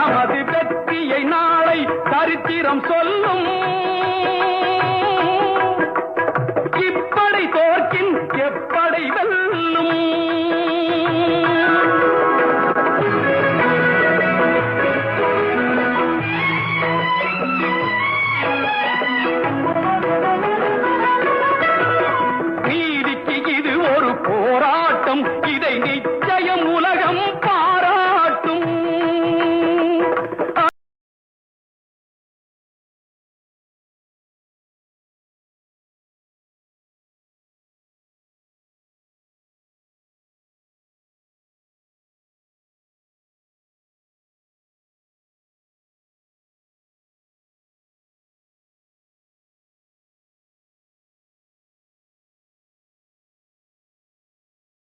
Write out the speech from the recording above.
நமது வெற்றியை நாளை சரித்திரம் சொல்லும். இப்படை தோற்கின் எப்படை வெல்லும்.